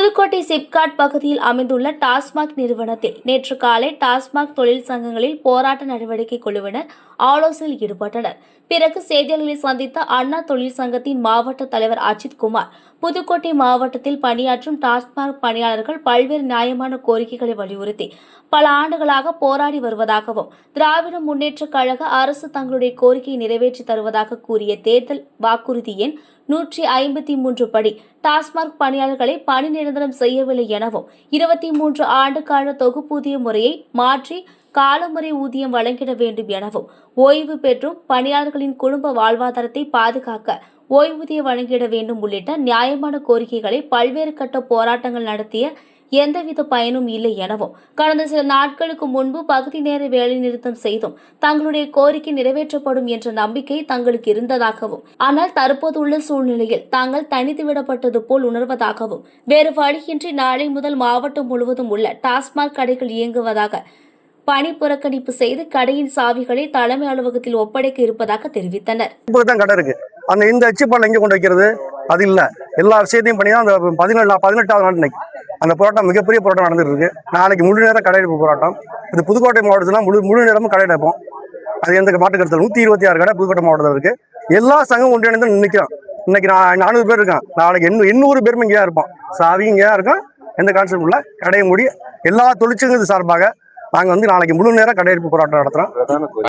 புதுக்கோட்டை சிப்காட் பகுதியில் அமைந்துள்ள டாஸ்மாக் நிறுவனத்தில் நேற்று காலை டாஸ்மாக் தொழில் சங்கங்களில் போராட்ட நடவடிக்கை குழுவினர் ஆலோசனையில் ஈடுபட்டனர். பிறகு செய்தியாளர்களை சந்தித்த அண்ணா தொழில் சங்கத்தின் மாவட்ட தலைவர் அஜித் குமார் புதுக்கோட்டை மாவட்டத்தில் பணியாற்றும் டாஸ்மாக் பணியாளர்கள் பல்வேறு நியாயமான கோரிக்கைகளை வலியுறுத்தி பல ஆண்டுகளாக போராடி வருவதாகவும் திராவிட முன்னேற்றக் கழக அரசு தங்களுடைய கோரிக்கையை நிறைவேற்றி தருவதாக கூறிய தேர்தல் வாக்குறுதி எண் நூற்றி ஐம்பத்தி மூன்று படி. டாஸ்மாக் பணியாளர்களை பணி நிரந்தரம் செய்யவில்லை எனவும் இருபத்தி மூன்று ஆண்டு கால தொகுப்பூதிய முறையை மாற்றி காலமுறை ஊதியம் வழங்கிட வேண்டும் எனவும் ஓய்வு பெற்றும் பணியாளர்களின் குடும்ப வாழ்வாதாரத்தை பாதுகாக்க ஓய்வூதியம் வழங்கிட வேண்டும் உள்ளிட்ட நியாயமான கோரிக்கைகளை பல்வேறு கட்ட போராட்டங்கள் நடத்திய எந்தவித பயனும் இல்லை எனவும். கடந்த சில நாட்களுக்கு முன்பு பகுதி நேர வேலைநிறுத்தம் செய்தும் தங்களுடைய கோரிக்கை நிறைவேற்றப்படும் என்ற நம்பிக்கை தங்களுக்கு இருந்ததாகவும் ஆனால் தற்போது உள்ள சூழ்நிலையில் தாங்கள் தனித்து விடப்பட்டது போல் உணர்வதாகவும் வேறு வழியின்றி நாளை முதல் மாவட்டம் முழுவதும் உள்ள டாஸ்மாக் கடைகள் இயங்குவதாக பணி புறக்கணிப்பு செய்து கடையின் சாவிகளை தலைமை அலுவலகத்தில் ஒப்படைக்க இருப்பதாக தெரிவித்தனர். கடை இருக்கு. அந்த இந்த அச்சுப்பால் எங்க கொண்டு வைக்கிறது? அது இல்ல. எல்லா விஷயத்தையும் பண்ணி தான் அந்த பதினேழு பதினெட்டாவது நாள் இன்னைக்கு. அந்த போராட்டம் மிகப்பெரிய போராட்டம் நடந்துட்டு இருக்கு நாளைக்கு முழு நேரம் கடையெடுப்பு போராட்டம். இது புதுக்கோட்டை மாவட்டத்தில் முழு முழு நேரமும் கடையெடுப்போம் அது எந்த மாட்டு கருத்தில் நூற்றி இருபத்தி ஆறு கடை புதுக்கோட்டை மாவட்டத்தில் இருக்கு. எல்லா சங்கம் ஒன்றிணைந்து நிற்கிறோம் இன்னைக்கு நான் நானூறு பேர் இருக்கான். நாளைக்கு எண்ணூ எண்ணூறு பேருமே இங்கேயா இருப்போம். சாவி இங்கேயா இருக்கும். எந்த கான்செப்ட் இல்லை. கடையை மூடி எல்லா தொழிற்சங்கத்து சார்பாக நாங்கள் வந்து நாளைக்கு முழு நேரம் கடையெடுப்பு போராட்டம் நடத்துகிறோம்